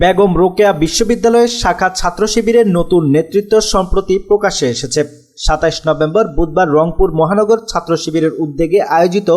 বেগম রোকেয়া বিশ্ববিদ্যালয়ের শাখা ছাত্র শিবিরের নতুন নেতৃত্ব সম্প্রতি প্রকাশে এসেছে। সাতাইশ নভেম্বর বুধবার রংপুর মহানগর ছাত্র শিবিরের উদ্যোগে আয়োজিত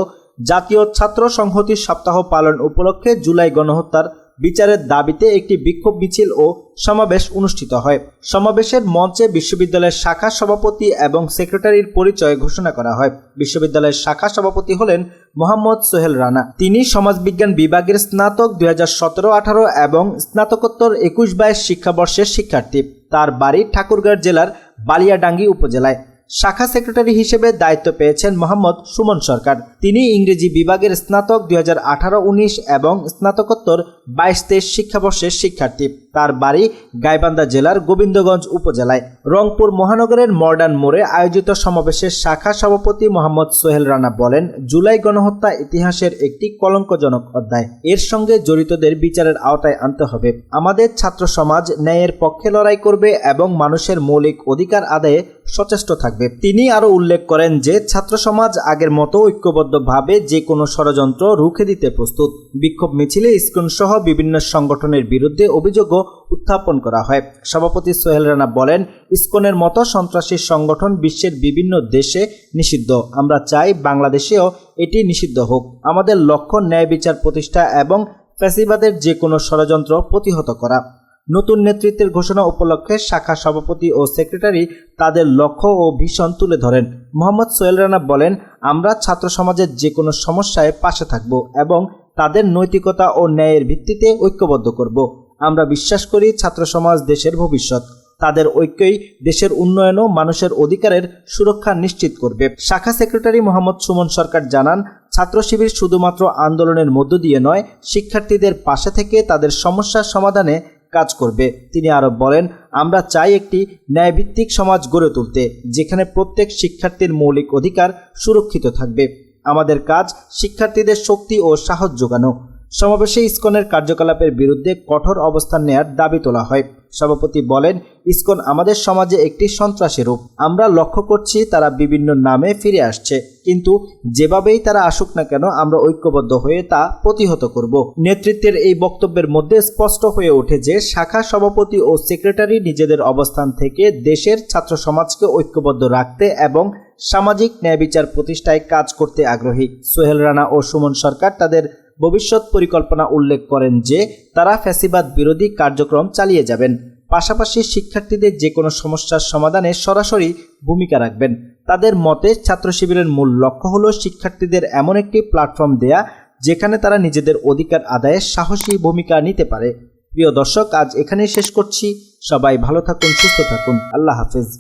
জাতীয় ছাত্র সংহতি সপ্তাহ পালন উপলক্ষে জুলাই গণহত্যার বিচারের দাবিতে একটি বিক্ষোভ মিছিল ও সমাবেশ অনুষ্ঠিত হয়। সমাবেশের মঞ্চে বিশ্ববিদ্যালয়ের শাখা সভাপতি এবং সেক্রেটারির পরিচয় ঘোষণা করা হয়। বিশ্ববিদ্যালয়ের শাখা সভাপতি হলেন মোহাম্মদ সোহেল রানা। তিনি সমাজবিজ্ঞান বিভাগের স্নাতক দুই হাজার সতেরো, আঠারো এবং স্নাতকোত্তর একুশ বাইশ শিক্ষাবর্ষের শিক্ষার্থী। তার বাড়ি ঠাকুরগাঁও জেলার বালিয়াডাঙ্গি উপজেলায়। শাখা সেক্রেটারি হিসেবে দায়িত্ব পেয়েছেন মোহাম্মদ সুমন সরকার। তিনি ইংরেজি বিভাগের স্নাতক দুই হাজার আঠারো, উনিশ এবং স্নাতকোত্তর বাইশ তেইশ শিক্ষাবর্ষের শিক্ষার্থী। তার বাড়ি গাইবান্ধা জেলার গোবিন্দগঞ্জ উপজেলায়। রংপুর মহানগরের মডার্ন মোড়ে আয়োজিত সমাবেশের শাখা সভাপতি মোহাম্মদ সোহেল রানা বলেন, জুলাই গণহত্যা ইতিহাসের একটি কলঙ্কজনক অধ্যায়। এর সঙ্গে জড়িতদের বিচারের আওতায় আনতে হবে। আমাদের ছাত্র সমাজ ন্যায়ের পক্ষে লড়াই করবে এবং মানুষের মৌলিক অধিকার আদায়ে সচেষ্ট থাকবে। তিনি আরও উল্লেখ করেন যে, ছাত্র সমাজ আগের মতো ঐক্যবদ্ধভাবে যে কোনো ষড়যন্ত্র রুখে দিতে প্রস্তুত। বিক্ষোভ মিছিলে ইস্কন সহ বিভিন্ন সংগঠনের বিরুদ্ধে অভিযোগও উত্থাপন করা হয়। সভাপতি সোহেল রানা বলেন, ইসকনের মতো সন্ত্রাসী সংগঠন বিশ্বের বিভিন্ন দেশে নিষিদ্ধ। আমরা চাই বাংলাদেশেও এটি নিষিদ্ধ হোক। আমাদের লক্ষ্য ন্যায় বিচার প্রতিষ্ঠা এবং ফ্যাসিবাদের যে কোনো ষড়যন্ত্র প্রতিহত করা। নতুন নেতৃত্বের ঘোষণা উপলক্ষে শাখা সভাপতি ও সেক্রেটারি তাদের লক্ষ্য ও ভীষণ তুলে ধরেন। মোহাম্মদ সোহেল রানা বলেন, আমরা ছাত্র সমাজের যে কোনো সমস্যায় পাশে থাকব এবং তাদের নৈতিকতা ও ন্যায়ের ভিত্তিতে ঐক্যবদ্ধ করব। আমরা বিশ্বাস করি ছাত্র সমাজ দেশের ভবিষ্যৎ। তাদের ঐক্যই দেশের উন্নয়ন ও মানুষের অধিকারের সুরক্ষা নিশ্চিত করবে। শাখা সেক্রেটারি মোহাম্মদ সুমন সরকার জানান, ছাত্র শিবির শুধুমাত্র আন্দোলনের মধ্য দিয়ে নয়, শিক্ষার্থীদের পাশে থেকে তাদের সমস্যার সমাধানে কাজ করবে। তিনি আরও বলেন, আমরা চাই একটি ন্যায়ভিত্তিক সমাজ গড়ে তুলতে, যেখানে প্রত্যেক শিক্ষার্থীর মৌলিক অধিকার সুরক্ষিত থাকবে। আমাদের কাজ শিক্ষার্থীদের শক্তি ও সাহস যোগানো। সমাবেশে ইসকনের কার্যকলাপের বিরুদ্ধে কঠোর অবস্থান নেয়ার দাবি তোলা হয়। সভাপতি বলেন, ইসকন আমাদের সমাজে একটি সন্ত্রাসী রূপ। আমরা লক্ষ্য করছি তারা বিভিন্ন নামে ফিরে আসছে, কিন্তু যেভাবেই তারা আসুক না কেন আমরা ঐক্যবদ্ধ হয়ে তা প্রতিহত করব। নেতৃত্বের এই বক্তব্যের মধ্যে স্পষ্ট হয়ে ওঠে যে, শাখা সভাপতি ও সেক্রেটারি নিজেদের অবস্থান থেকে দেশের ছাত্র সমাজকে ঐক্যবদ্ধ রাখতে এবং সামাজিক ন্যায় বিচার প্রতিষ্ঠায় কাজ করতে আগ্রহী। সোহেল রানা ও সুমন সরকার তাদের ভবিষ্যৎ পরিকল্পনা উল্লেখ করেন যে, তারা ফ্যাসিবাদ বিরোধী কার্যক্রম চালিয়ে যাবেন। পাশাপাশি শিক্ষার্থীদের যে কোনো সমস্যার সমাধানে সরাসরি ভূমিকা রাখবেন। তাদের মতে, ছাত্র শিবিরের মূল লক্ষ্য হল শিক্ষার্থীদের এমন একটি প্ল্যাটফর্ম দেয়া, যেখানে তারা নিজেদের অধিকার আদায়ে সাহসী ভূমিকা নিতে পারে। প্রিয় দর্শক, আজ এখানেই শেষ করছি। সবাই ভালো থাকুন, সুস্থ থাকুন। আল্লাহ হাফেজ।